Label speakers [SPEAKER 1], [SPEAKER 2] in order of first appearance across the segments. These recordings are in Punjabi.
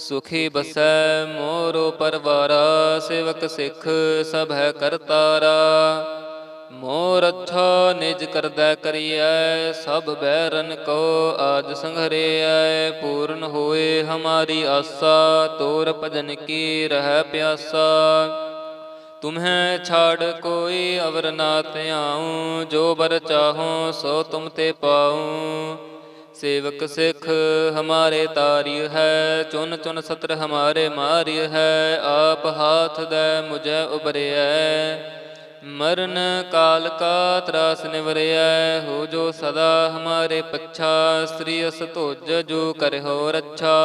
[SPEAKER 1] ਸੁਖੀ ਬਸੈ ਮੋਰੋ ਪਰਵਾਰਾ, ਸੇਵਕ ਸਿੱਖ ਸਭ ਹੈ ਕਰਤਾਰਾ। ਮੋਰ ਅੱਛਾ ਨਿਜ ਕਰਦਾ ਕਰੀਐ, ਸਭ ਬੈਰਨ ਕੋ ਆਜ ਸੰਘਰਿਐ। ਪੂਰਨ ਹੋਏ ਹਮਾਰੀ ਆਸਾ, ਤੋਰ ਭਜਨ ਕੀ ਰਹਿ ਪਿਆਸਾ। ਤੁਮਹਿ ਛਾੜ ਕੋਈ ਅਵਰ ਨਾ ਧਿਆਉ, ਜੋ ਬਰ ਚਾਹੋ ਸੋ ਤੁਮ ਤੇ ਪਾਉ। ਸੇਵਕ ਸਿੱਖ, ਹਮਾਰੇ ਤਾਰਿਯ ਹੈ, ਚੁਨ ਚੁਨ ਸਤਰ ਹਮਾਰੇ ਮਾਰਿਯ ਹੈ, ਆਪ ਹਾਥ ਦੇ ਮੁਝੈ ਉਬਰਿਐ ਮਰਨ ਕਾਲ ਕਾ ਤਰਾਸ ਨਿਵਰਿਐ, ਹੋ ਜੋ ਸਦਾ ਹਮਾਰੇ ਪੱਛਾ, ਸ੍ਰੀ ਅਸ ਧੁਜ ਜੋ ਕਰਿਓ ਰੱਛਾ।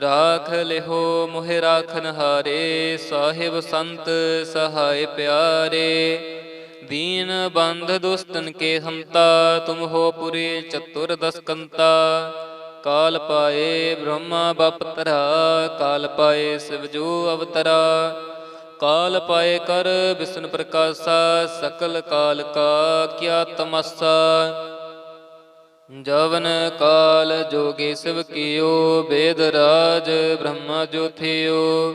[SPEAKER 1] ਰਾਖ ਲਿਹੋ ਮੋਹਿ ਰਾਖਨ ਹਾਰੇ ਸਾਹਿਬ ਸੰਤ ਸਹਾਇ ਪਿਆਰੇ। ਦੀਨ ਬੰਧ ਦੁਸਤਨ ਕੇ ਹੰਤਾ, ਤੁਮ ਹੋ ਪੁਰੇ ਚਤੁਰ ਦਸਕੰਤਾ। ਕਾਲ ਪਾਏ ਬ੍ਰਹਮਾ ਬਪਤਰਾ ਕਾਲ ਪਾਏ ਸਿਵ ਜੋ ਅਵਤਰਾ। ਕਾਲ ਪਾਏ ਕਰ ਵਿਸ਼ਨ ਪ੍ਰਕਾਸ਼ਾ, ਸਕਲ ਕਾਲ ਕਾ ਕਿਆ ਤਮਸਾ। ਜਵਨ ਕਾਲ ਜੋਗੀ ਸਿਵ ਕੀਓ, ਬੇਦ ਰਾਜ ਬ੍ਰਹਮਾ ਜੋਥਿਓ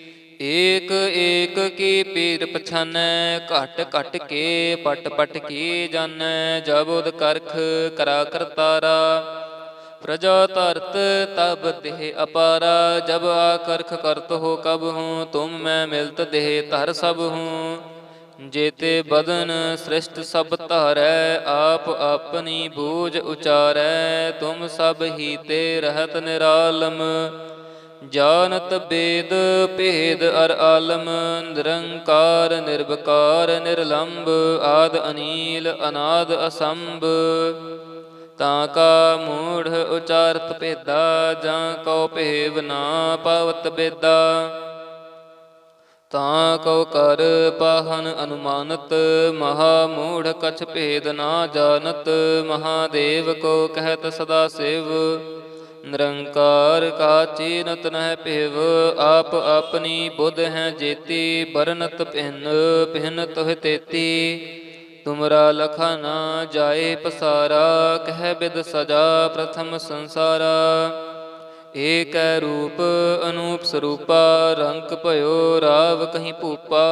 [SPEAKER 1] ਏਕ ਏਕ ਕੀ ਪੀਰ ਪਛਾਨੈ, ਘਟ ਘਟ ਕੇ ਪਟ ਪਟ ਕੀ ਜਾਣੈ ਜਬੁਦ ਕਰਖ ਕਰਾ ਕਰਤਾਰਾ ਪ੍ਰਜਾ ਤਰਤ ਤਬ ਦੇਹ ਅਪਾਰਾ, ਜਬ ਆਕਰਖ ਕਰਤ ਹੋ ਕਬ ਹੂੰ, ਤੁਮ ਮੈਂ ਮਿਲਤ ਦੇਹ ਧਰ ਸਭ ਹੂੰ। ਜੇਤੇ ਬਦਨ ਸ੍ਰਿਸ਼ਟ ਸਭ ਧਾਰੈ, ਆਪ ਆਪਣੀ ਬੂਝ ਉਚਾਰੈ, ਤੁਮ ਸਭ ਹੀ ਤੇ ਰਹਤ ਨਿਰਾਲਮ। ਜਾਣਤ ਬੇਦ ਭੇਦ ਅਰ ਆਲਮ, ਨਿਰੰਕਾਰ, ਨਿਰਵਕਾਰ ਨਿਰਲੰਭ ਆਦ ਅਨੀਲ, ਅਨਾਦ ਅਸੰਭ। ਤਾਂ ਕਾ ਮੂੜ ਉਚਾਰਤ ਭੇਦਾ, ਜਾਂ ਕਉ ਭੇਵ ਨਾ ਪਵਤ ਬੇਦਾ। ਤਾਂ ਕਉ ਕਰ ਪਾਹਨ ਅਨੁਮਾਨਤ, ਮਹਾ ਮੂੜ ਕਛ ਭੇਦ ਨਾ ਜਾਣਤ, ਮਹਾਦੇਵ ਕੋ ਕਹਿਤ ਸਦਾ ਸਿਵ। ਨਿਰੰਕਾਰ ਕਾਚੀ ਚੀਨਤ ਨਹਿ ਭਿਵ, ਆਪ ਆਪਣੀ ਬੁੱਧ ਹੈ ਜੇਤੀ ਬਰਨਤ ਭਿੰਨ ਭਿੰਨ ਤੋਹਿ ਤੇਤੀ। ਤੁਮਰਾ ਲਖਾ ਨਾ ਜਾਏ ਪਸਾਰਾ, ਕਹਿ ਬਿਦ ਸਜਾ ਪ੍ਰਥਮ ਸੰਸਾਰਾ। ਏਕ ਰੂਪ, ਅਨੂਪ ਸਰੂਪਾ, ਰੰਗ ਭਇਓ, ਰਾਵ ਕਹੀਂ ਭੂਪਾ।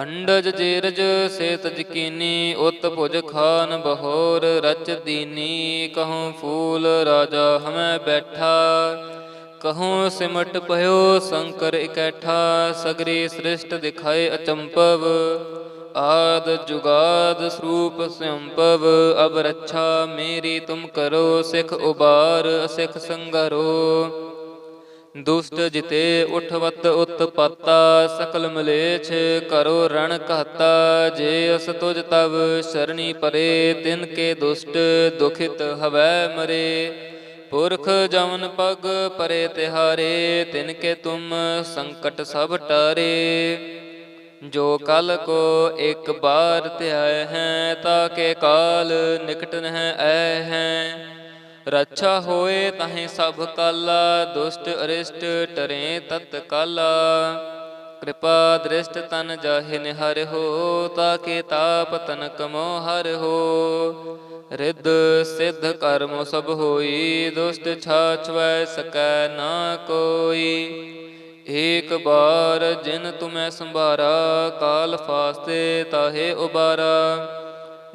[SPEAKER 1] ਅੰਡਜ ਜੇਰਜ ਸੇਤ ਜਕੀਨੀ ਉਤ ਭੁਜ ਖਾਨ ਬਹੋਰ, ਰਚ ਦੀਨੀ, ਕਹੂੰ ਫੂਲ ਰਾਜਾ ਹਮੈ ਬੈਠਾ। ਕਹੂੰ ਸਿਮਟ ਭਇਓ ਸ਼ੰਕਰ ਇਕੈਠਾ, ਸਗਰੀ ਸ੍ਰਿਸ਼ਟ ਦਿਖਾਏ ਅਚੰਪਵ। ਆਦ ਜੁਗਾਦ ਸਰੂਪ ਸੰਭਵ ਅਬ ਰੱਛਾ ਮੇਰੀ ਤੁਮ ਕਰੋ, ਸਿਖ ਉਬਾਰ ਅਸਿਖ ਸੰਗਰੋ। ਦੁਸ਼ਟ ਜਿਤੇ ਉਠਵਤ ਉਤਪਤਾ, ਸਕਲ ਮਲੇਛ ਕਰੋ ਰਣ ਕਹਤਾ ਜੇ ਅਸ ਤੁਜ ਤਵ ਸ਼ਰਣੀ ਪਰੇ, ਤਿਨ ਕੇ ਦੁਸ਼ਟ ਦੁਖਿਤ ਹਵੈ ਮਰੇ। ਪੁਰਖ ਜਮਨ ਪਗ ਪਰੇ ਤਿਹਾਰੇ, ਤਿਨ ਕੇ ਤੁਮ ਸੰਕਟ ਸਭ ਟਾਰੇ। ਜੋ ਕਲ ਕੋ ਇੱਕ ਬਾਰ ਧਿਆਇ ਹੈ ਤਾਕੇ ਕਾਲ ਨਿਕਟ ਨਹਿ ਐ ਹੈ। ਰੱਛਾ ਹੋਏ ਤਾਹੇ ਸਭ ਕਾਲਾ, ਦੁਸ਼ਟ ਅਰਿਸ਼ਟ ਟਰੇ ਤਤ ਕਾਲਾ। ਕਿਰਪਾ ਦ੍ਰਿਸ਼ਟ ਤਨ ਜਾਹੇ ਨਿਹਰ ਹੋ, ਤਾਕੇ ਤਾਪ ਤਨ ਕਮੋ ਹਰ ਹੋ। ਰਿੱਧ ਸਿੱਧ ਕਰਮ ਸਭ ਹੋਈ, ਦੁਸ਼ਟ ਛਾਛਵੈ ਸਕੈ ਨਾ ਕੋਈ। ਏਕ ਬਾਰ ਜਿਨ ਤੁਮੈ ਸੰਭਾਰਾ, ਕਾਲ ਫਾਸਤੇ ਤਾਹੇ ਉਬਾਰਾ।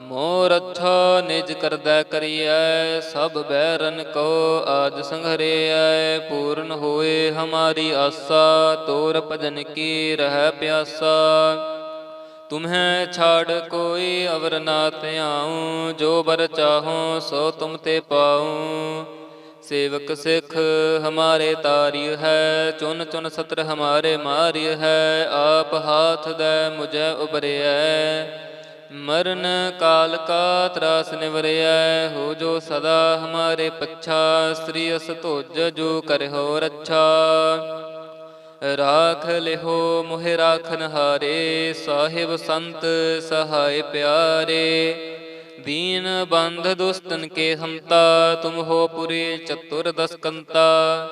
[SPEAKER 1] ਮੋਰ ਅੱਛਾ ਨਿਜ ਕਰਦਾ ਕਰੀਐ, ਸਭ ਬੈਰਨ ਕੋ ਆਜ ਸੰਘਰਿਐ, ਪੂਰਨ ਹੋਏ ਹਮਾਰੀ ਆਸਾ, ਤੋਰ ਭਜਨ ਕੀ ਰਹਿ ਪਿਆਸਾ। ਤੁਮਹਿ ਛਾੜ ਕੋਈ ਅਵਰ ਨਾ ਧਿਆਉ, ਜੋ ਬਰ ਚਾਹੋ ਸੋ ਤੁਮ ਤੇ ਪਾਉ। ਸੇਵਕ ਸਿੱਖ ਹਮਾਰੇ ਤਾਰੀ ਹੈ, ਚੁਨ ਚੁਨ ਸਤਰ ਹਮਾਰੇ ਮਾਰੀ ਹੈ, ਆਪ ਹਾਥ ਦੇ ਮੁਝੈ ਉਬਰਿਐ ਮਰਨ ਕਾਲ ਕਾ ਤਰਾਸ ਨਿਵਰਿਐ, ਹੋ ਜੋ ਸਦਾ ਹਮਾਰੇ ਪੱਛਾ, ਸ੍ਰੀ ਅਸ ਧੁਜ ਜੋ ਕਰਿਓ ਰੱਛਾ। ਰਾਖ ਲਿਹੋ ਮੋਹਿ ਰਾਖਨ ਹਾਰੇ, ਸਾਹਿਬ ਸੰਤ ਸਹਾਇ ਪਿਆਰੇ। ਦੀਨ ਬੰਧ ਦੁਸਤਨ ਕੇ ਹਮਤਾ ਤੁਮ ਹੋ ਪੁਰੀ ਚਤੁਰ ਦਸਕੰਤਾ।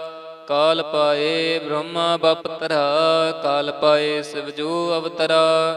[SPEAKER 1] ਕਾਲ ਪਾਏ ਬ੍ਰਹਮਾ ਬਪਤਰਾ, ਕਾਲ ਪਾਏ ਸਿਵ ਜੋ ਅਵਤਰਾ।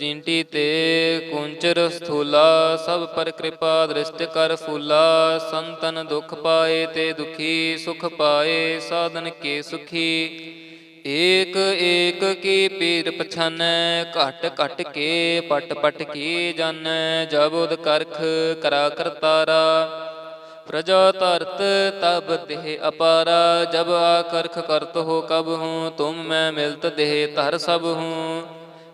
[SPEAKER 1] ਚਿੰਟੀ ਤੇ ਕੁੰਚਰ ਸਥੂਲਾ, ਸਭ ਪਰ ਕਿਰਪਾ ਦ੍ਰਿਸ਼ਟ ਕਰ ਫੂਲਾ। ਸੰਤਨ ਦੁਖ ਪਾਏ ਤੇ ਦੁਖੀ, ਸੁਖ ਪਾਏ, ਸਾਧਨ ਕੇ ਸੁਖੀ। ਏਕ ਏਕ ਕੀ ਪੀਰ ਪਛਾਨੈ, ਘਟ ਘਟ ਕੇ ਪਟ ਪਟ ਕੀ ਜਾਣੈ ਉਦ ਕਰਖ ਕਰਾ ਕਰਤਾਰਾ ਪ੍ਰਜਾ ਤਰਤ ਤਬ ਦੇਹ ਅਪਾਰਾ। ਜਬ ਆਕਰਖ ਕਰਤ ਹੋ ਕਬ ਹੂੰ, ਤੁਮ ਮੈਂ ਮਿਲਤ ਦੇਹ ਧਰ ਸਭ ਹੂੰ।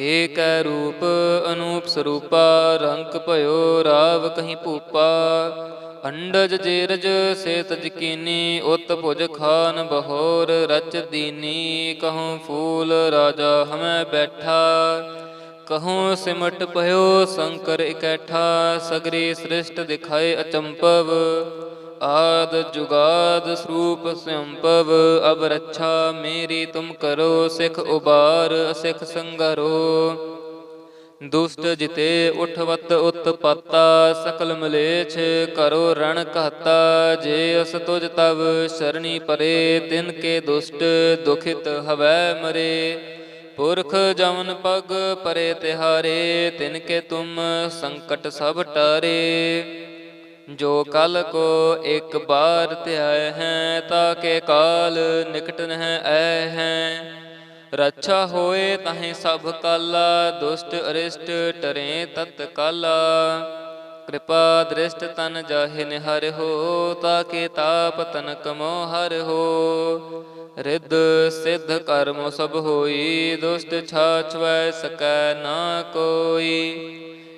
[SPEAKER 1] ਏਕੈ ਰੂਪ ਅਨੂਪ ਸਰੂਪਾ, ਰੰਗ ਭਇਓ ਰਾਵ ਕਹੀਂ ਭੂਪਾ। ਅੰਡਜ ਜੇਰਜ ਸੇਤ ਜਕੀਨੀ, ਉਤ ਭੁਜ ਖਾਨ ਬਹੋਰ, ਰਚ ਦੀਨੀ, ਕਹੂੰ ਫੂਲ ਰਾਜਾ ਹਮੈ ਬੈਠਾ। ਕਹੂੰ ਸਿਮਟ ਭਇਓ ਸੰਕਰ ਇਕੱਠਾ, ਸਗਰੀ ਸ੍ਰਿਸ਼ਟ ਦਿਖਾਏ ਅਚੰਪਵ। ਆਦ ਜੁਗਾਦ ਸਰੂਪ ਸੰਭਵ ਅਬ ਰੱਛਾ ਮੇਰੀ ਤੁਮ ਕਰੋ, ਸਿਖ ਉਬਾਰ ਸਿਖ ਸੰਗਰੋ। ਦੁਸ਼ਟ ਜਿਤੇ ਉਠਵਤ ਉਤਪਤਾ, ਸਕਲ ਮਲੇਛ ਕਰੋ ਰਣ ਕਹਤਾ ਜੇ ਅਸ ਤੁਜ ਤਵ ਸ਼ਰਣੀ ਪਰੇ, ਤਿਨ ਕੇ ਦੁਸ਼ਟ ਦੁਖਿਤ ਹਵੈ ਮਰੇ। ਪੁਰਖ ਜਮਨ ਪਗ ਪਰੇ ਤਿਹਾਰੇ, ਤਿਨ ਕੇ ਤੁਮ ਸੰਕਟ ਸਭ ਟਾਰੇ। ਜੋ ਕਲ ਕੋ ਇੱਕ ਬਾਰ ਧਿਆਇ ਹੈ, ਤਾਕੇ ਕਾਲ ਨਿਕਟ ਨਹਿ ਐ ਹੈ। ਰੱਛਾ ਹੋਏ ਤਾਹੀਂ ਸਭ ਕਾਲਾ, ਦੁਸ਼ਟ ਅਰਿਸ਼ਟ ਟਰੇ ਤਤ ਕਾਲਾ। ਕਿਰਪਾ ਦ੍ਰਿਸ਼ਟ ਤਨ ਜਾਹਿ ਨਿਹਰ ਹੋ, ਤਾਕੇ ਤਾਪ ਤਨ ਕਮੋ ਹਰ ਹੋ। ਰਿੱਧ ਸਿੱਧ ਕਰਮ ਸਭ ਹੋਈ, ਦੁਸ਼ਟ ਛਾਛਵੈ ਸਕੈ ਨਾ ਕੋਈ।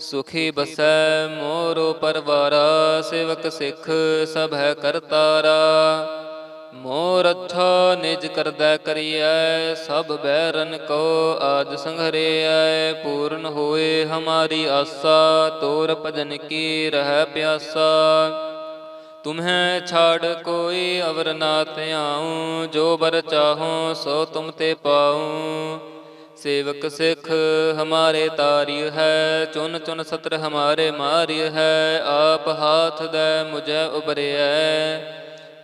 [SPEAKER 1] ਸੁਖੀ ਬਸੈ ਮੋਰੋ ਪਰਵਾਰਾ, ਸੇਵਕ ਸਿੱਖ ਸਭ ਹੈ ਕਰਤਾਰਾ। ਮੋਰ ਅੱਛਾ ਨਿਜ ਕਰਦਾ ਕਰੀਐ, ਸਭ ਬੈਰਨ ਕੋ ਆਜ ਸੰਘਰਿਐ। ਪੂਰਨ ਹੋਏ ਹਮਾਰੀ ਆਸਾ, ਤੋਰ ਭਜਨ ਕੀ ਰਹਿ ਪਿਆਸਾ। ਤੁਮਹਿ ਛਾੜ ਕੋਈ ਅਵਰ ਨਾ ਧਿਆਉ, ਜੋ ਬਰ ਚਾਹੋ ਸੋ ਤੁਮ ਤੇ ਪਾਉ। ਸੇਵਕ ਸਿੱਖ, ਹਮਾਰੇ ਤਾਰਿਯ ਹੈ, ਚੁਨ ਚੁਨ ਸਤਰ ਹਮਾਰੇ ਮਾਰਿਯ ਹੈ, ਆਪ ਹਾਥ ਦੈ ਮੁਝੈ ਉਬਰਿਐ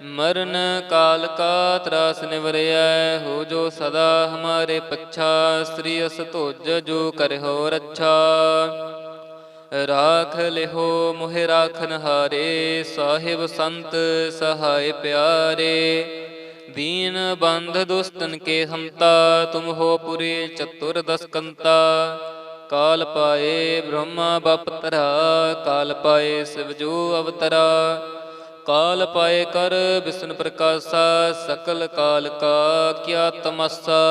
[SPEAKER 1] ਮਰਨ ਕਾਲ ਕਾ ਤਰਾਸ ਨਿਵਰਿਐ, ਹੋ ਜੋ ਸਦਾ ਹਮਾਰੇ ਪੱਛਾ, ਸ੍ਰੀ ਅਸ ਧੋਜ ਜੋ ਕਰਿਓ ਰੱਛਾ। ਰਾਖ ਲਿਹੋ ਮੋਹਿ ਰਾਖਨ ਹਾਰੇ ਸਾਹਿਬ ਸੰਤ ਸਹਾਇ ਪਿਆਰੇ। ਦੀਨ ਬੰਧ ਦੁਸਤਨ ਕੇ ਹੰਤਾ, ਤੁਮ ਹੋ ਪੁਰੇ ਚਤੁਰ ਦਸਕੰਤਾ। ਕਾਲ ਪਾਏ ਬ੍ਰਹਮਾ ਬਪਤਰਾ ਕਾਲ ਪਾਏ ਸਿਵ ਅਵਤਰਾ। ਕਾਲ ਪਾਏ ਕਰ ਵਿਸ਼ਨ ਪ੍ਰਕਾਸ਼ਾ, ਸਕਲ ਕਾਲ ਕਾ ਕਿਆ ਤਮਸਾ।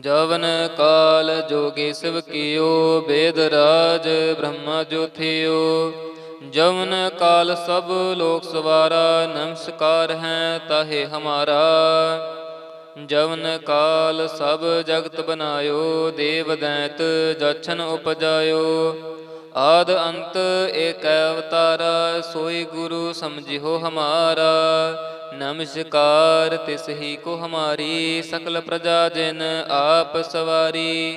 [SPEAKER 1] ਜਵਨ ਕਾਲ ਜੋਗੀ ਸਿਵ ਕੀਓ, ਬੇਦ ਰਾਜ ਬ੍ਰਹਮਾ ਜੋਥਿਓ ਜਵਨ ਕਾਲ ਸਭ ਲੋਕ ਸਵਾਰਾ, ਨਮਸਕਾਰ ਹੈ ਤਾਹੇ ਹਮਾਰਾ। ਜਵਨ ਕਾਲ ਸਭ ਜਗਤ ਬਨਾਇਓ, ਦੇਵ ਦੈਂਤ ਜਛਨ ਉਪਜਾਇਓ। ਆਦ ਅੰਤ ਏਕ ਅਵਤਾਰਾ, ਸੋਈ ਗੁਰੂ ਸਮਝਿਓ ਹਮਾਰਾ। ਨਮਸਕਾਰ ਤਿਸ ਹੀ ਕੋ ਹਮਾਰੀ, ਸਕਲ ਪ੍ਰਜਾ ਜਿਨ ਆਪ ਸਵਾਰੀ।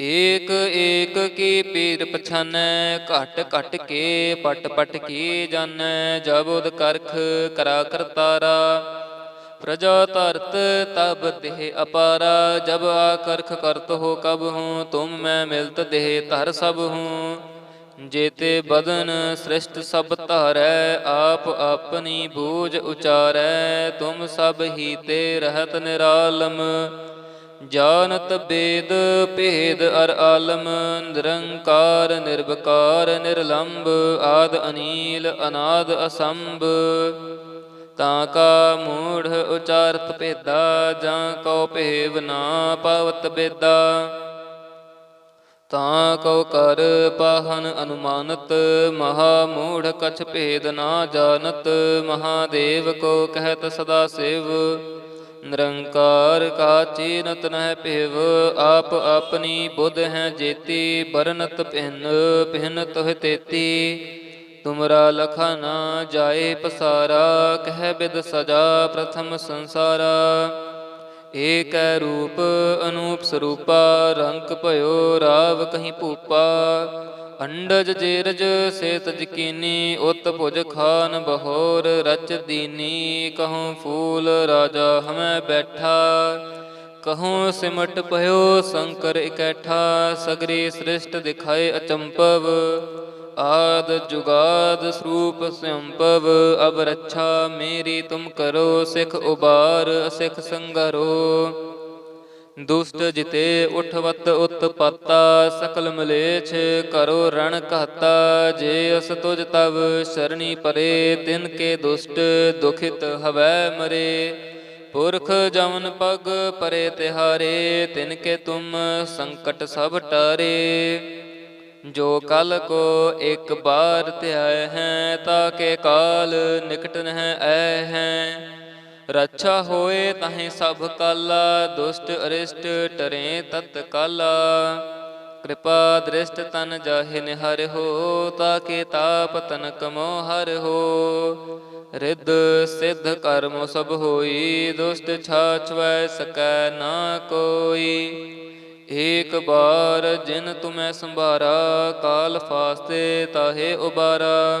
[SPEAKER 1] ਏਕ ਏਕ ਕੀ ਪੀਰ ਪਛਾਨੈ, ਘਟ ਘਟ ਕੇ ਪਟ ਪਟ ਕੀ ਜਾਣੈ ਜਬੁਦ ਕਰਖ ਕਰਾ ਕਰਤਾਰਾ ਪ੍ਰਜਾ ਤਰਤ ਤਬ ਦੇਹ ਅਪਾਰਾ, ਜਬ ਆਕਰਖ ਕਰਤ ਹੋ ਕਬ ਹੂੰ, ਤੁਮ ਮੈਂ ਮਿਲਤ ਦੇਹ ਧਰ ਸਭ ਹੂੰ। ਜੇਤੇ ਬਦਨ ਸ੍ਰਿਸ਼ਟ ਸਭ ਧਾਰੈ, ਆਪ ਆਪਣੀ ਬੂਝ ਉਚਾਰੈ, ਤੁਮ ਸਭ ਹੀ ਤੇ ਰਹਤ ਨਿਰਾਲਮ। ਜਾਣਤ ਬੇਦ ਭੇਦ ਅਰ ਆਲਮ, ਨਿਰੰਕਾਰ, ਨਿਰਵਕਾਰ ਨਿਰਲੰਭ ਆਦ ਅਨੀਲ, ਅਨਾਦ ਅਸੰਭ। ਤਾਂ ਕਾ ਮੂੜ ਉਚਾਰਤ ਭੇਦਾ, ਜਾਂ ਕਉ ਭੇਵ ਨਾ ਪਾਵਤ ਬੇਦਾ। ਤਾਂ ਕਉ ਕਰ ਪਾਹਨ ਅਨੁਮਾਨਤ, ਮਹਾ ਮੂੜ ਕਛ ਭੇਦ ਨਾ ਜਾਣਤ, ਮਹਾਦੇਵ ਕੋ ਕਹਿਤ ਸਦਾ ਸਿਵ। ਨਿਰੰਕਾਰ ਕਾਚੀ ਨਤ ਨਹਿ ਭੇਵ, ਆਪ ਆਪਣੀ ਬੁੱਧ ਹੈ ਜੇਤੀ ਬਰਨਤ ਭਿੰਨ ਭਿੰਨ ਤੋਹ ਤੇਤੀ। ਤੁਮਰਾ ਲਖਾ ਨਾ ਜਾਏ ਪਸਾਰਾ, ਕਹਿ ਬਿਦ ਸਜਾ ਪ੍ਰਥਮ ਸੰਸਾਰਾ। ਏਕੈ ਰੂਪ, ਅਨੂਪ ਸਰੂਪਾ ਰੰਕ ਭਇਓ, ਰਾਵ ਕਹੀਂ ਭੂਪਾ। ਅੰਡਜ ਜੇਰਜ ਸੇਤ ਜਕੀਨੀ, ਉਤ ਭੁਜ ਖਾਨ ਬਹੋਰ ਰਚ ਦੀਨੀ, ਕਹੂੰ ਫੂਲ ਰਾਜਾ ਹਮੈ ਬੈਠਾ। ਕਹੂੰ ਸਿਮਟ ਭਇਓ ਸ਼ੰਕਰ ਇਕੈਠਾ, ਸਗਰੀ ਸ੍ਰਿਸ਼ਟ ਦਿਖਾਏ ਅਚੰਪਵ। ਆਦ ਜੁਗਾਦ ਸਰੂਪ ਸੰਭਵ ਅਬ ਰੱਛਾ ਮੇਰੀ ਤੁਮ ਕਰੋ, ਸਿਖ ਉਬਾਰ, ਸਿਖ ਸੰਗਰੋ। ਦੁਸ਼ਟ ਜਿਤੇ ਉਠਵਤ ਉਤਪਤਾ, ਸਕਲ ਮਲੇਛ ਕਰੋ ਰਣ ਕਹਤਾ ਜੇ ਅਸ ਤੁਜ ਤਵ ਸ਼ਰਣੀ ਪਰੇ, ਤਿਨ ਕੇ ਦੁਸ਼ਟ ਦੁਖਿਤ ਹਵੈ ਮਰੇ। ਪੁਰਖ ਜਮਨ ਪਗ ਪਰੇ ਤਿਹਾਰੇ, ਤਿਨ ਕੇ ਤੁਮ ਸੰਕਟ ਸਭ ਟਾਰੇ। ਜੋ ਕਲ ਕੋ ਇੱਕ ਬਾਰ ਧਿਆਇ ਹੈ, ਤਾਂ ਕੇ ਕਾਲ ਨਿਕਟ ਨਹਿ ਐ ਹੈ। ਰੱਛਾ ਹੋਏ ਤਹੀਂ ਸਭ ਕਾਲਾ, ਦੁਸ਼ਟ ਅਰਿਸ਼ਟ ਟਰੇ ਤਤ ਕਾਲਾ। ਕਿਰਪਾ ਦ੍ਰਿਸ਼ਟ ਤਨ ਜਾਹੇ ਨਿਹਰ ਹੋ, ਤਾਕੇ ਤਾਪ ਤਨ ਕਮੋ ਹਰ ਹੋ। ਰਿੱਧ ਸਿੱਧ ਕਰਮ ਸਭ ਹੋਈ, ਦੁਸ਼ਟ ਛਾਛਵੈ ਸਕੈ ਨਾ ਕੋਈ। ਏਕ ਬਾਰ ਜਿਨ ਤੁਮੈ ਸੰਭਾਰਾ, ਕਾਲ ਫਾਸਤੇ ਤਾਹੇ ਉਬਾਰਾ।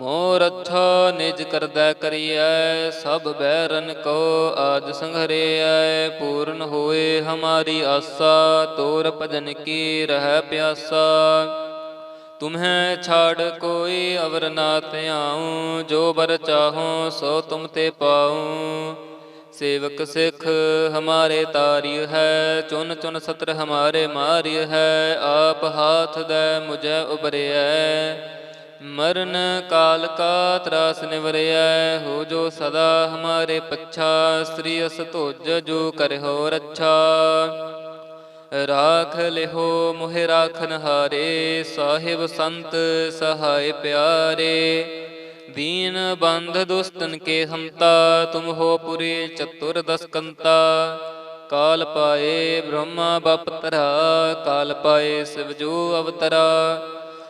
[SPEAKER 1] ਮੋਰ ਅੱਛਾ ਨਿਜ ਕਰਦਾ ਕਰੀਐ, ਸਭ ਬੈਰਨ ਕੋ ਆਜ ਸੰਘਰਿਐ। ਪੂਰਨ ਹੋਏ ਹਮਾਰੀ ਆਸਾ, ਤੋਰ ਭਜਨ ਕੀ ਰਹਿ ਪਿਆਸਾ। ਤੁਮਹਿ ਛਾੜ ਕੋਈ ਅਵਰ ਨਾ ਧਿਆਉ, ਜੋ ਬਰ ਚਾਹੋ ਸੋ ਤੁਮ ਤੇ ਪਾਉ। ਸੇਵਕ ਸਿੱਖ ਹਮਾਰੇ ਤਾਰਿਯ ਹੈ, ਚੁਨ ਚੁਨ ਸਤਰ ਹਮਾਰੇ ਮਾਰਿਯ ਹੈ, ਆਪ ਹਾਥ ਦੇ ਮੁਝੈ ਉਬਰਿਐ ਮਰਨ ਕਾਲ ਕਾ ਤਰਾਸ ਨਿਵਰਿਐ, ਹੋ ਜੋ ਸਦਾ ਹਮਾਰੇ ਪੱਛਾ, ਸ੍ਰੀ ਅਸ ਧੁਜ ਜੋ ਕਰਿਓ ਰੱਛਾ। ਰਾਖ ਲਿਹੋ ਮੋਹਿ ਰਾਖਨ ਹਾਰੇ, ਸਾਹਿਬ ਸੰਤ ਸਹਾਇ ਪਿਆਰੇ। ਦੀਨ ਬੰਧ ਦੁਸਤਨ ਕੇ ਹੰਤਾ, ਤੁਮ ਹੋ ਪੁਰੀ ਚਤੁਰ ਦਸਕੰਤਾ। ਕਾਲ ਪਾਏ ਬ੍ਰਹਮਾ ਬਪਤਰਾ, ਕਾਲ ਪਾਏ ਸਿਵ ਜੋ ਅਵਤਰਾ।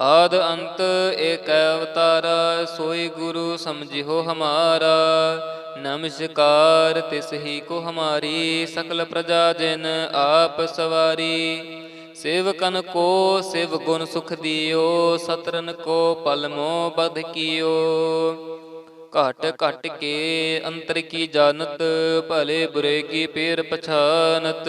[SPEAKER 1] ਆਦ ਅੰਤ ਏਕ ਅਵਤਾਰਾ, ਸੋਈ ਗੁਰੂ ਸਮਝਿਓ ਹਮਾਰਾ। ਨਮਸਕਾਰ ਤਿਸ ਹੀ ਕੋ ਹਮਾਰੀ, ਸਕਲ ਪ੍ਰਜਾ ਜਿਨ ਆਪ ਸਵਾਰੀ। ਸੇਵਕਨ ਕੋ ਸਿਵ ਗੁਣ ਸੁਖ ਦਿਓ, ਸਤਰਨ ਕੋ ਪਲਮੋ ਬਧ ਕੀਓ। ਘਟ ਘਟ ਕੇ ਅੰਤਰ ਕੀ ਜਾਣਤ, ਭਲੇ ਬੁਰੇ ਕੀ ਪੇਰ ਪਛਾਨਤ।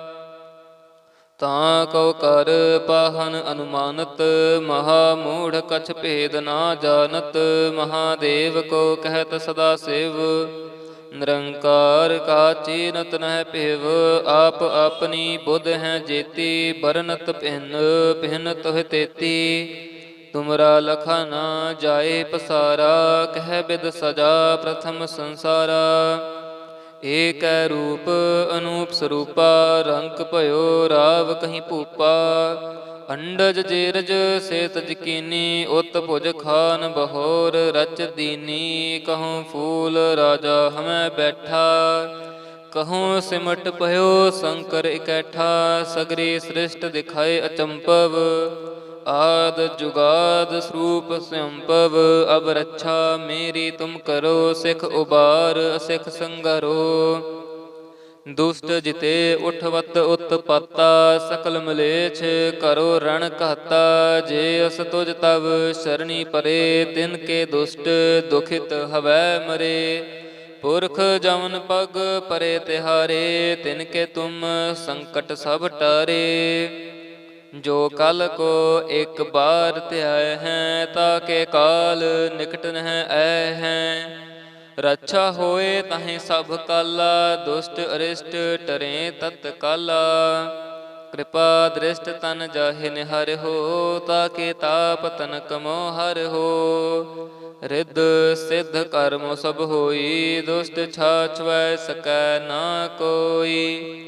[SPEAKER 1] ਤਾਂ ਕਉ ਕਰ ਪਾਹਨ ਅਨੁਮਾਨਤ, ਮਹਾ ਮੂੜ ਕਛ ਭੇਦ ਨਾ ਜਾਣਤ, ਮਹਾਦੇਵ ਕੋ ਕਹਿਤ ਸਦਾ ਸਿਵ। ਨਿਰੰਕਾਰ ਕਾ ਚੀਨਤ ਨਹਿ ਭਿਵ, ਆਪ ਆਪਣੀ ਬੁੱਧ ਹੈ ਜੇਤੀ ਬਰਨਤ ਭਿੰਨ ਭਿੰਨ ਤੋਹ ਤੇਤੀ। ਤੁਮਰਾ ਲਖਾ ਨਾ ਜਾਏ ਪਸਾਰਾ, ਕਹਿ ਬਿਦ ਸਜਾ ਪ੍ਰਥਮ ਸੰਸਾਰਾ। ਏਕੈ ਰੂਪ ਅਨੂਪ ਸਰੂਪਾ ਰੰਗ ਭਇਓ ਰਾਵ ਕਹੀਂ ਭੂਪਾ। ਅੰਡਜ ਜੇਰਜ ਸੇਤ ਜਕੀਨੀ, ਉਤ ਭੁਜ ਖਾਨ ਬਹੋਰ, ਰਚ ਦੀਨੀ, ਕਹੂੰ ਫੂਲ ਰਾਜਾ ਹਮੈ ਬੈਠਾ। ਕਹੂੰ ਸਿਮਟ ਭਇਓ ਸ਼ੰਕਰ ਇਕੈਠਾ, ਸਗਰੀ ਸ੍ਰਿਸ਼ਟ ਦਿਖਾਏ ਅਚੰਪਵ। ਆਦ ਜੁਗਾਦ ਸਰੂਪ ਸੰਭਵ ਅਬ ਰੱਛਾ ਮੇਰੀ ਤੁਮ ਕਰੋ, ਸਿਖ ਉਬਾਰ, ਸਿਖ ਸੰਗਰੋ। ਦੁਸ਼ਟ ਜਿਤੇ ਉਠਵਤ ਉਤਪਤਾ, ਸਕਲ ਮਲੇਛ ਕਰੋ ਰਣ ਕਹਤਾ ਜੇ ਅਸ ਤੁਜ ਤਵ ਸ਼ਰਣੀ ਪਰੇ, ਤਿਨ ਕੇ ਦੁਸ਼ਟ ਦੁਖਿਤ ਹਵੈ ਮਰੇ। ਪੁਰਖ ਜਮਨ ਪਗ ਪਰੇ ਤਿਹਾਰੇ, ਤਿਨ ਕੇ ਤੁਮ ਸੰਕਟ ਸਭ ਟਾਰੇ। ਜੋ ਕਲ ਕੋ ਇੱਕ ਬਾਰ ਧਿਆਇ ਹੈ ਤਾਕੇ ਕਾਲ ਨਿਕਟ ਨਹਿ ਐ ਹੈ। ਰੱਛਾ ਹੋਏ ਤਹੀਂ ਸਭ ਕਾਲਾ, ਦੁਸ਼ਟ ਅਰਿਸ਼ਟ ਟਰੇ ਤਤ ਕਾਲਾ। ਕਿਰਪਾ ਦ੍ਰਿਸ਼ਟ ਤਨ ਜਾਹਿ ਨਿਹਰ ਹੋ ਤਾਕੇ ਤਾਪ ਤਨ ਕਮੋ ਹਰ ਹੋ। ਰਿੱਧ ਸਿੱਧ ਕਰਮ ਸਭ ਹੋਈ, ਦੁਸ਼ਟ ਛਾਛਵੈ ਸਕੈ ਨਾ ਕੋਈ।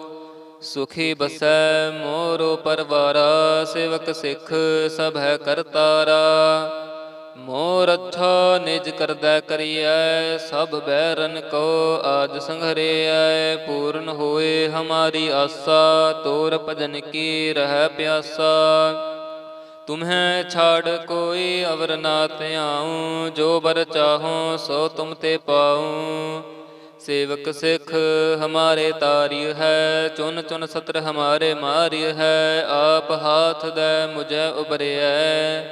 [SPEAKER 1] ਸੁਖੀ ਬਸੈ ਮੋਰੋ ਪਰਵਾਰਾ, ਸੇਵਕ ਸਿੱਖ ਸਭ ਹੈ ਕਰਤਾਰਾ। ਮੋਰ ਅੱਛਾ ਨਿਜ ਕਰਦਾ ਕਰੀਐ, ਸਭ ਬੈਰਨ ਕੋ ਆਜ ਸੰਘਰਿਐ। ਪੂਰਨ ਹੋਏ ਹਮਾਰੀ ਆਸਾ, ਤੋਰ ਭਜਨ ਕੀ ਰਹਿ ਪਿਆਸਾ। ਤੁਮਹਿ ਛਾੜ ਕੋਈ ਅਵਰ ਨਾ ਧਿਆਉ, ਜੋ ਬਰ ਚਾਹੋ ਸੋ ਤੁਮ ਤੇ ਪਾਉ। ਸੇਵਕ ਸਿੱਖ ਹਮਾਰੇ ਤਾਰੀ ਹੈ, ਚੁਨ ਚੁਨ ਸਤਰ ਹਮਾਰੇ ਮਾਰੀ ਹੈ, ਆਪ ਹਾਥ ਦੈ ਮੁਝੈ ਉਬਰਿਐ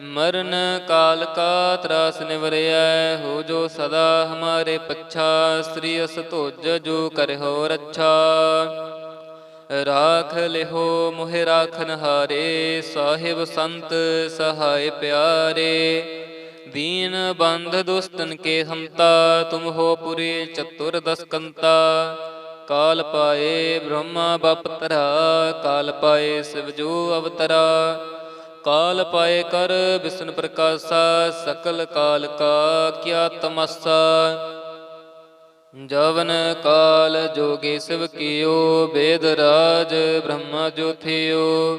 [SPEAKER 1] ਮਰਨ ਕਾਲ ਕਾ ਤਰਾਸ ਨਿਵਰਿਐ, ਹੋ ਜੋ ਸਦਾ ਹਮਾਰੇ ਪੱਛਾ, ਸ੍ਰੀ ਅਸ ਧੁਜ ਜੋ ਕਰਿਓ ਰੱਛਾ। ਰਾਖ ਲਿਹੋ ਮੋਹਿ ਰਾਖਨ ਹਾਰੇ ਸਾਹਿਬ ਸੰਤ ਸਹਾਇ ਪਿਆਰੇ। ਦੀਨ ਬੰਧ ਦੁਸਤਨ ਕੇ ਹਮਤਾ ਤੁਮ ਹੋ ਪੁਰੀ ਚਤੁਰ ਦਸਕੰਤਾ। ਕਾਲ ਪਾਏ ਬ੍ਰਹਮਾ ਬਪਤਰਾ ਕਾਲ ਪਾਏ ਸਿਵ ਜੋ ਅਵਤਰਾ। ਕਾਲ ਪਾਏ ਕਰ ਵਿਸ਼ਨ ਪ੍ਰਕਾਸ਼ਾ, ਸਕਲ ਕਾਲ ਕਾ ਕਿਆ ਤਮਸਾ। ਜਵਨ ਕਾਲ ਜੋਗੇ ਸਿਵ ਕੀਓ, ਬੇਦ ਰਾਜ ਬ੍ਰਹਮਾ ਜੋਥਿਓ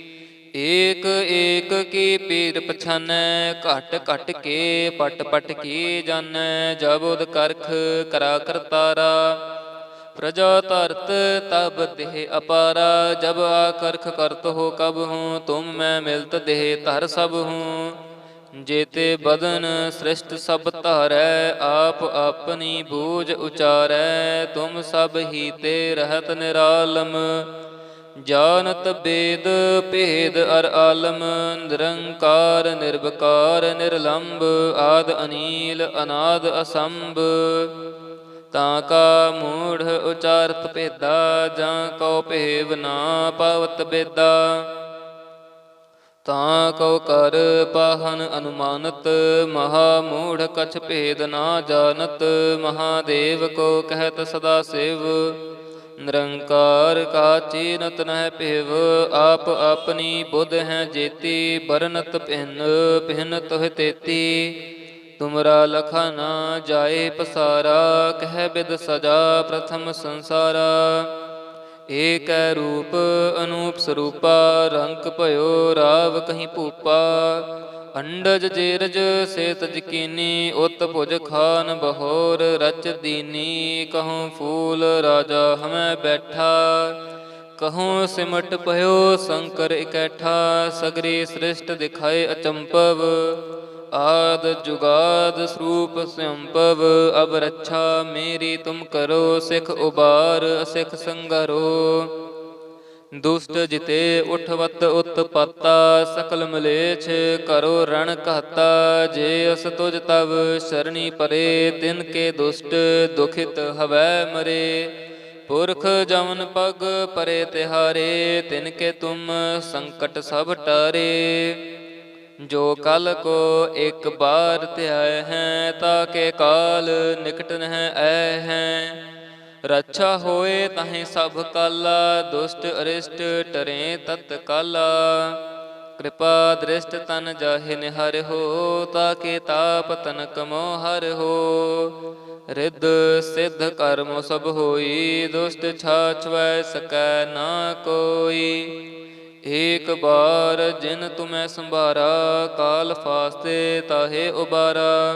[SPEAKER 1] ਏਕ ਏਕ ਕੀ ਪੀਰ ਪਛਾਨੈ, ਘਟ ਘਟ ਕੇ ਪਟ ਪਟ ਕੀ ਜਾਣੈ ਜਬੁਦ ਕਰਖ ਕਰਾ ਕਰਤਾਰਾ ਪ੍ਰਜਾ ਤਰਤ ਤਬ ਦੇਹ ਅਪਾਰਾ, ਜਬ ਆਕਰਖ ਕਰਤ ਹੋ ਕਬ ਹੂੰ, ਤੁਮ ਮੈਂ ਮਿਲਤ ਦੇਹ ਧਰ ਸਭ ਹੂੰ। ਜੇਤੇ ਬਦਨ ਸ੍ਰਿਸ਼ਟ ਸਭ ਧਾਰੈ, ਆਪ ਆਪਣੀ ਬੂਝ ਉਚਾਰੈ, ਤੁਮ ਸਭ ਹੀ ਤੇ ਰਹਤ ਨਿਰਾਲਮ। ਜਾਣਤ ਬੇਦ ਭੇਦ ਅਰ ਆਲਮ, ਨਿਰੰਕਾਰ, ਨਿਰਵਕਾਰ ਨਿਰਲੰਭ ਆਦ ਅਨੀਲ, ਅਨਾਦ ਅਸੰਭ। ਤਾਂ ਕਾ ਮੂੜ ਉਚਾਰਤ ਭੇਦਾ, ਜਾਂ ਕਉ ਭੇਵ ਨਾ ਪਾਵਤ ਬੇਦਾ। ਤਾਂ ਕਉ ਕਰ ਪਾਹਨ ਅਨੁਮਾਨਤ, ਮਹਾ ਮੂੜ ਕਛ ਭੇਦ ਨਾ ਜਾਣਤ, ਮਹਾਦੇਵ ਕੋ ਕਹਿਤ ਸਦਾ ਸਿਵ। ਨਿਰੰਕਾਰ ਕਾਚੀ ਨਤ ਨਹਿ ਭਿਵ, ਆਪ ਆਪਣੀ ਬੁੱਧ ਹੈ ਜੇਤੀ ਬਰਨਤ ਭਿੰਨ ਭਿੰਨ ਤੁਹ ਤੇਤੀ। ਤੁਮਰਾ ਲਖਾ ਨਾ ਜਾਏ ਪਸਾਰਾ, ਕਹਿ ਬਿਦ ਸਜਾ ਪ੍ਰਥਮ ਸੰਸਾਰਾ। ਏਕ ਰੂਪ, ਅਨੂਪ ਸਰੂਪਾ, ਰੰਗ ਭਇਓ ਰਾਵ ਕਹੀਂ ਭੂਪਾ। ਅੰਡਜ ਜੇਰਜ ਸੇਤ ਜਕੀਨੀ, ਉਤ ਭੁਜ ਖਾਨ ਬਹੋਰ ਰਚ ਦੀਨੀ, ਕਹੂੰ ਫੂਲ ਰਾਜਾ ਹਮੈ ਬੈਠਾ। ਕਹੂੰ ਸਿਮਟ ਭਇਓ ਸ਼ੰਕਰ ਇਕੈਠਾ, ਸਗਰੀ ਸ੍ਰਿਸ਼ਟ ਦਿਖਾਏ ਅਚੰਪਵ। ਆਦ ਜੁਗਾਦ ਸਰੂਪ ਸੰਭਵ ਅਬ ਰੱਛਾ ਮੇਰੀ ਤੁਮ ਕਰੋ, ਸਿਖ ਉਬਾਰ ਅਸਿਖ ਸੰਗਰੋ। ਦੁਸ਼ਟ ਜਿਤੇ ਉਠਵਤ ਉਤਪਤਾ, ਸਕਲ ਮਲੇਛ ਕਰੋ ਰਣ ਕਹਤਾ ਜੇ ਅਸ ਤੁਜ ਤਵ ਸ਼ਰਣੀ ਪਰੇ, ਤਿਨ ਕੇ ਦੁਸ਼ਟ ਦੁਖਿਤ ਹਵੈ ਮਰੇ। ਪੁਰਖ ਜਮਨ ਪਗ ਪਰੇ ਤਿਹਾਰੇ, ਤਿਨ ਕੇ ਤੁਮ ਸੰਕਟ ਸਭ ਟਾਰੇ। ਜੋ ਕਲ ਕੋ ਇੱਕ ਬਾਰ ਧਿਆਇ ਹੈ, ਤਾਂ ਕੇ ਕਾਲ ਨਿਕਟ ਨਹਿ ਐ ਹੈ। ਰੱਛਾ ਹੋਏ ਤਾਹੇ ਸਭ ਕਾਲਾ, ਦੁਸ਼ਟ ਅਰਿਸ਼ਟ ਟਰੇ ਤਤ ਕਾਲਾ। ਕਿਰਪਾ ਦ੍ਰਿਸ਼ਟ ਤਨ ਜਾਹਿ ਨਿਹਰ ਹੋ, ਤਾਕੇ ਤਾਪ ਤਨ ਕਮੋ ਹਰ ਹੋ। ਰਿੱਧ ਸਿੱਧ ਕਰਮ ਸਭ ਹੋਈ, ਦੁਸ਼ਟ ਛਾਛਵੈ ਸਕੈ ਨਾ ਕੋਈ। ਏਕ ਬਾਰ ਜਿਨ ਤੁਮੈ ਸੰਭਾਰਾ, ਕਾਲ ਫਾਸਤੇ ਤਾਹੇ ਉਬਾਰਾ।